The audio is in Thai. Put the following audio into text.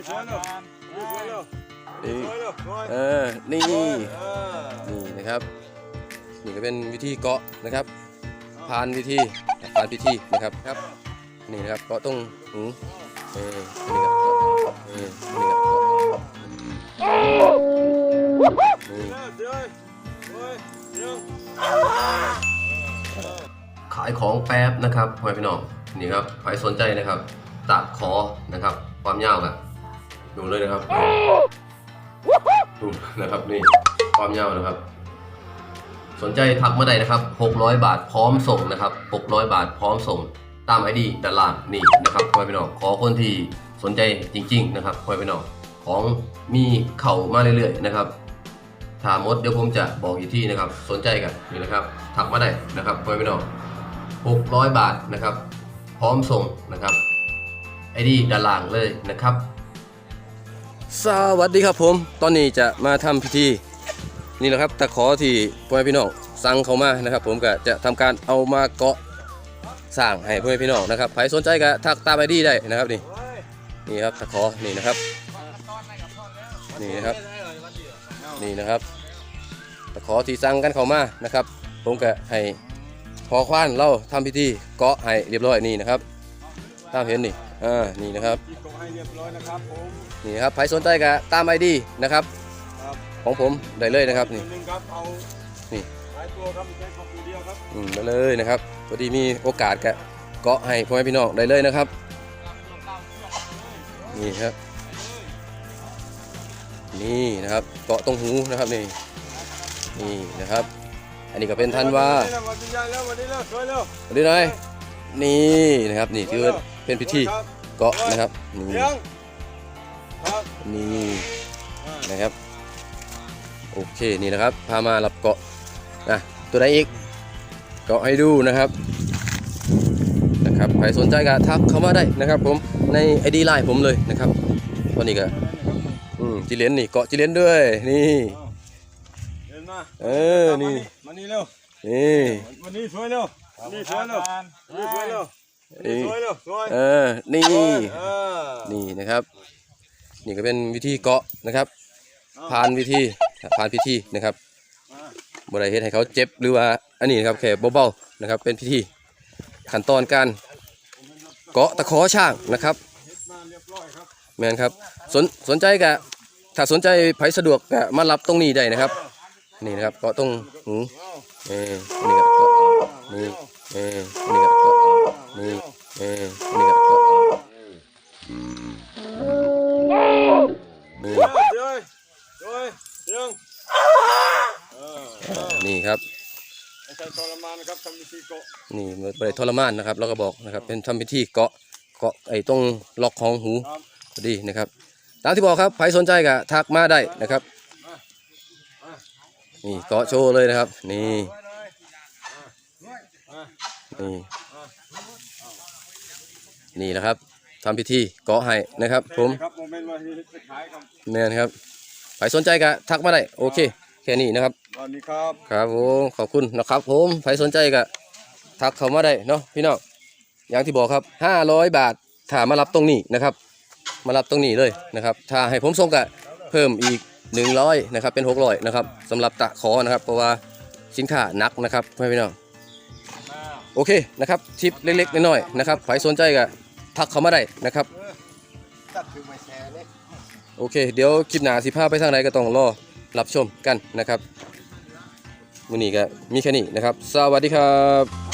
นี่เลยนี่สวยเลยนี่สวยเลยสวยเออนี่นี่นะครับนี่ก็เป็นวิธีเกาะนะครับผ่านวิธีผ่านพิธีนะครับครับ นี่นะครับเกาะตรงหูเออนี่ครับเออนี่ครับขายของแป๊บนะครับพ่อพี่น้องนี่ครับใครสนใจนะครับตัดคอนะครับ ความยาวกัน ดูเลยนะครับดูนะครับนี่ความยาวนะครับ สนใจทักมาได้นะครับ 600 บาทพร้อมส่งนะครับ 600 บาทพร้อมส่ง ตามไอดีด้านล่างนี่นะครับพ่อแม่พี่น้องขอคนที่สนใจจริง ๆ นะครับพ่อแม่พี่น้องของมีเข่ามาเรื่อยๆนะครับถามมดเดี๋ยวผมจะบอกอีกที่นะครับ สนใจกันนี่นะครับทักมาได้นะครับพ่อแม่พี่น้อง600 บาทนะครับ พร้อมส่งนะครับไอดีด้านล่างเลยนะครับ สวัสดีครับผม ตอนนี้จะมาทำพิธี นี่แหละครับตะขอที่พ่อแม่พี่น้องสั่งเขามานะครับ ผมก็จะทำการเอามาเกาะสร้างให้พ่อแม่พี่น้องนะครับใครสนใจก็ทักตามไอดีได้นะครับนี่นี่ครับตะขอนี่นะครับ นี่นะครับนี่นะครับตะขอที่สั่งกันเข้ามานะครับ ผมก็ให้พอควานเล่าทำพิธีเกาะให้เรียบร้อยนี่นะครับ ตามเห็นนี่อ่านี่นะครับที่กดให้เรียบร้อยนะครับผมนี่ครับใครสนใจก็ตามไอดีนะครับ ครับของผมได้เลยนะครับนี่ หนึ่งครับเอานี่ หลายตัวครับไม่ใช่ครับตัวเดียวครับอืมได้เลยนะครับพอดีมีโอกาสก็เกาะให้พ่อแม่พี่น้องได้เลยนะครับ นี่ครับ นี่นะครับเกาะตรงหูนะครับนี่นี่นะครับ อันนี้ก็เป็นทันว่าวันนี้ใหญ่แล้ววันนี้แล้วสวยแล้ววันนี้หน่อยนี่นะครับนี่คือ เป็นพิธีครับเกาะนะครับนี่เลี้ยงครับนี่อ่านะครับโอเคนี่นะครับ พามารับเกาะนะตัวไหนอีกเกาะให้ดูนะครับนะครับใครสนใจก็ทักเข้ามาได้นะครับ ผมในไอดีไลน์ผมเลยนะครับวันนี้ก็อืมจิเลนนี่เกาะจิเลนด้วยนี่เดินมาเออนี่มานี่เร็วนี่วันนี้สวยเร็ววันนี้สวยเร็ววันนี้สวยเร็ววันนี้ สวยเร็วสวยเออ นี่เออนี่นะครับ นี่ก็เป็นวิธีเกาะนะครับ ผ่านวิธีผ่านพิธีนะครับบริเฮ็ดให้เขาเจ็บหรือว่า อันนี้นะครับแค่เบาๆนะครับ เป็นพิธีขั้นตอนการเกาะตะขอช่างนะครับมาเรียบร้อยครับแมนครับสนสนใจกะถ้าสนใจไผสะดวกกะมารับตรงนี้ได้นะครับ นี่นะครับเกาะตรงหูเออนี่ครับเกาะนี่เออนี่ครับ นี่ครับไม่ใช่ทรมานนะครับทำวิธีเกาะนี่มันไปทรมานนะครับ แล้วก็บอกนะครับ เป็นทำพิธีเกาะเกาะไอ้ตรงล็อกของหูครับพอดีนะครับ ตามที่บอกครับใครสนใจก็ทักมาได้นะครับนี่เกาะโชว์เลยนะครับ นี่สวยเลยนี่นี่นะครับทำพิธีเกาะให้นะครับ ผมครับโมเมนต์ว่าที่จะขายครับแม่นครับใครสนใจก็ทักมาได้โอเค แค่นี้นะครับวันนี้ครับครับผมขอบคุณนะครับผมใครสนใจก็ทักเข้ามาได้เนาะพี่น้องอย่างที่บอกครับ 500 บาทถ้ามารับตรงนี้นะครับ มารับตรงนี้เลยนะครับ ถ้าให้ผมส่งก็เพิ่มอีก 100นะครับเป็น 600นะครับสำหรับตะขอนะครับ เพราะว่าสินค้าหนักนะครับพี่น้องโอเคนะครับทิปเล็กๆน้อยๆนะครับใครสนใจก็ทักเข้ามาได้นะครับตัดคือไม่แชร์เลยโอเค เดี๋ยวคลิปหน้าสิพาไปทางไหนก็ต้องรอ รับชมกันนะครับวันนี้ก็มีแค่นี้นะครับ สวัสดีครับ